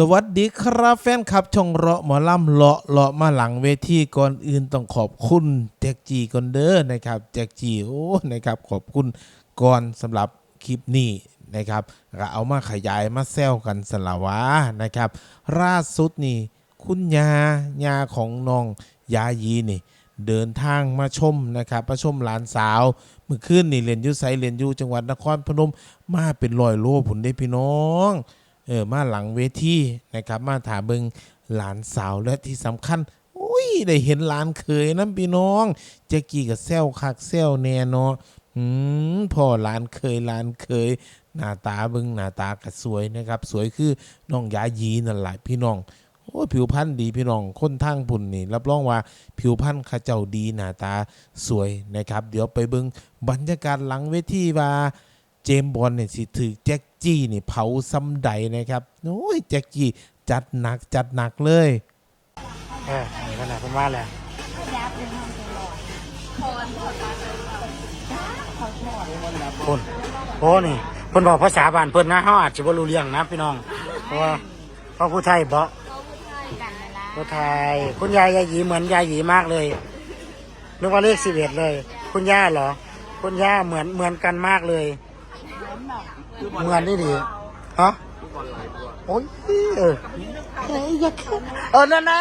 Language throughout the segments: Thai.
สวัสดีครับแฟนคลับช่องเลาะหมอลำเลาะเลาะมาหลังเวทีก่อนอื่นต้องขอบคุณแจ็กจีก่อนเด้อนะครับแจ็กจีโอ้นะครับขอบคุณก่อนสำหรับคลิปนี้นะครับก็เอามาขยายมาแซวกันสละวะนะครับล่าสุดนี่คุณยายาของน้องยายีนี่ เดินทางมาชมนะครับมาชมหลานสาวเมื่อคืนนี่เรียนยุไซเรียนยู่จังหวัดนครพนมมาเป็นรอยโลผุนได้พี่น้อง เออมาหลังเวทีนะครับ มาถามเบิงหลานสาวและที่สำคัญอุ้ยได้เห็นหลานเคยน้ำพี่น้องเจ๊กี้กับเซลคักเซลแน่เนาะอืมพ่อหลานเคยหลานเคยหน้าตาเบิงหน้าตาก็สวยนะครับ สวยคือน้องยายีนั่นแหละพี่น้องโอ้ผิวพรรณดีพี่น้องคนทางพุ่นนี่รับรองว่าผิวพรรณข้าเจ้าดีหน้าตาสวยนะครับ เดี๋ยวไปเบิงบรรยากาศหลังเวทีว่า เจมส์บอลเนี่ยสิถือแจ็คจี้นี่เผาซ้ำใดนะครับโอ้ยแจ็คจี้จัดหนักจัดหนักเลยเออนี่ขนาดเป็นว่าแหละคนโอ้นี่เพิ่นบอกภาษาบ้านเพิ่นนะเฮาอาจจะบ่รู้เรื่องนะพี่น้อง เพราะว่าเพราะผู้ไทยบ่ผู้ไทย คุณยายยายหยีเหมือนยายหยีมากเลยนึกว่าเลข11เลย คุณย่าเหรอ คุณย่าเหมือนเหมือนกันมากเลย เหมือนนี่ดิฮะโอ้ยเออเฮ้ยอย่าขึ้นเออนั่นนะ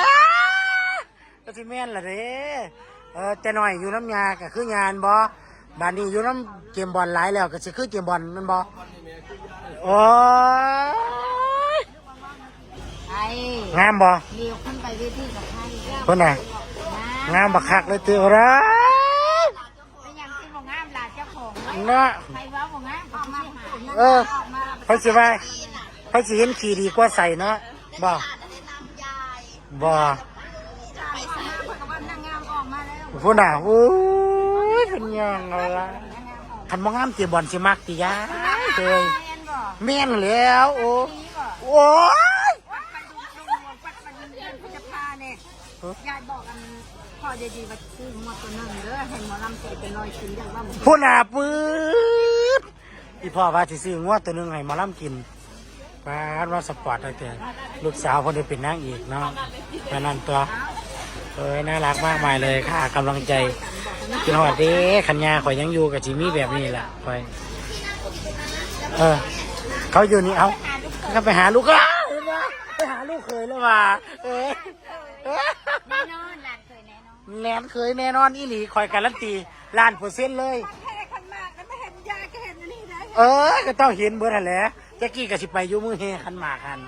ก็สิแม่นล่ะเด้เออแต่หน่อยอยู่น้ำยาก็คืองานบ่บานนี้อยู่น้ำเกมบอลหลายแล้วก็สิคือเกมบอลแมันบ่โอ้ยไอ้งามบ่เลี้ยวขึ้นไปเวทีกับใครเพิ่นน่ะงามบักคักเลยเตือร้าเป็นยังที่บ่งามหลาน เนาะใครว่าบ่งามก็มาเออพิ่นสิว่าพิ่นสิเห็นขี่ดีกว่าใส่เนาะบ่บ่ไปสนามเพิ่นก็ว่านางงาออกมาแล้วพุ่นน่ะโอ้ยเป็นยังไงล่ะคันบ่งามเตะบอลสิมักติยาเอ้ยแมนแม่นแล้วโอ้โอ้ยยายยายบอกกัน พ่อดีๆว่าซื้อหมดตัวหนึงเด้อให้หมอลำใส่เป็นรอยชิ้นอย่างว่าหมดพุ่นน่ะปื๊ดอีพ่อว่าสิซื้องัวตัวหนึงให้หมาล่ำกินปาดว่าสปอร์ตตั้งแต่ลูกสาวเพิ่นได้เป็นนางเอกเนาะแค่นั้นตัวเอ้ยน่ารักมากมายเลยค่ะกำลังใจกินหอดเด้ขันยาข่อยยังอยู่กับจิมี่แบบนี้แหละข่อยเออ เขาอยู่นี่เอาก็ไปหาลูกก็เห็นไหมไปหาลูกเคยแล้วว่าเออเออแน่นอนหลานเคย แน่นอนแหนนเคยแน่นอนอีหลีคอยการันตีล้านเปอร์เซ็นต์เลย แค่คนมากแล้วไม่เห็นยายก็เห็นอันนี่ได้เออ ก็ต้องเห็นเบิร์ดหั่นแหละแจ็กกี้ก็สิไปอยู่มือเฮคันหมากคัน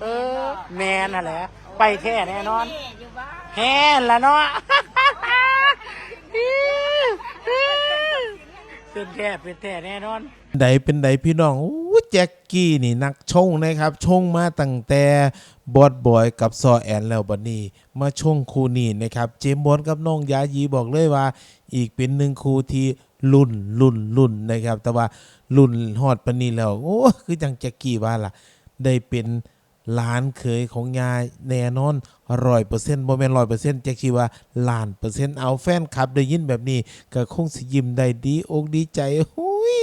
เออ แมนนั่นแหละไปแท้แน่นอนอยู่บ้านแฮนละเนาะ เป็นแท้เป็นแท้แน่นอน ใดเป็นใดพี่น้องอู้ แจ็คกี้นี่นักชงนะครับ ชงมาตั้งแต่บอดบอยกับซอแอนแล้วบัดนี้มาชงคู่นี้นะครับ เจมส์บอลกับน้องยายีบอกเลยว่า อีกเป็นหนึ่งคู่ที่รุ่นรุ่นรุ่นนะครับ แต่ว่ารุ่นฮอดปานนี้แล้วโอ้คือจังแจ็คกี้ว่าล่ะ ได้เป็นหลานเคยของยายแน่นอนร้อยเปอร์เซ็นต์โมเมนร้อยเปอร์เซ็นต์แจ็คชีว่าล้านเปอร์เซ็นต์เอาแฟนคลับได้ยินแบบนี้ก็คงสิยิ้มได้ดีอกดีใจหุ ย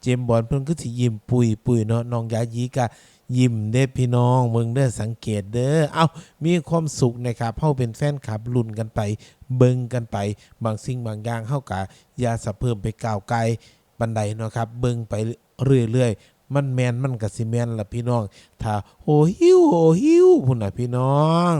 เจมบอลเพิ่นก็สิยิ้มปุยปุยเนาะน้องยายีก็ยิ้มเด้อพี่น้องเมืองเด้อสังเกตเด้อเอามีความสุขนะครับเฮาเป็นแฟนคลับลุ้นกันไป เบิ่งกันไป บางสิ่งบางอย่างเฮากะอย่าสะเพิ่มไปก้าวไกลบันไดเนาะครับ เบิ่งไปเรื่อยๆ มันแมนมันก็สิแมนล่ะพี่น้อง ถ้าโอหิวโอหิวพุ่นน่ะพี่น้อง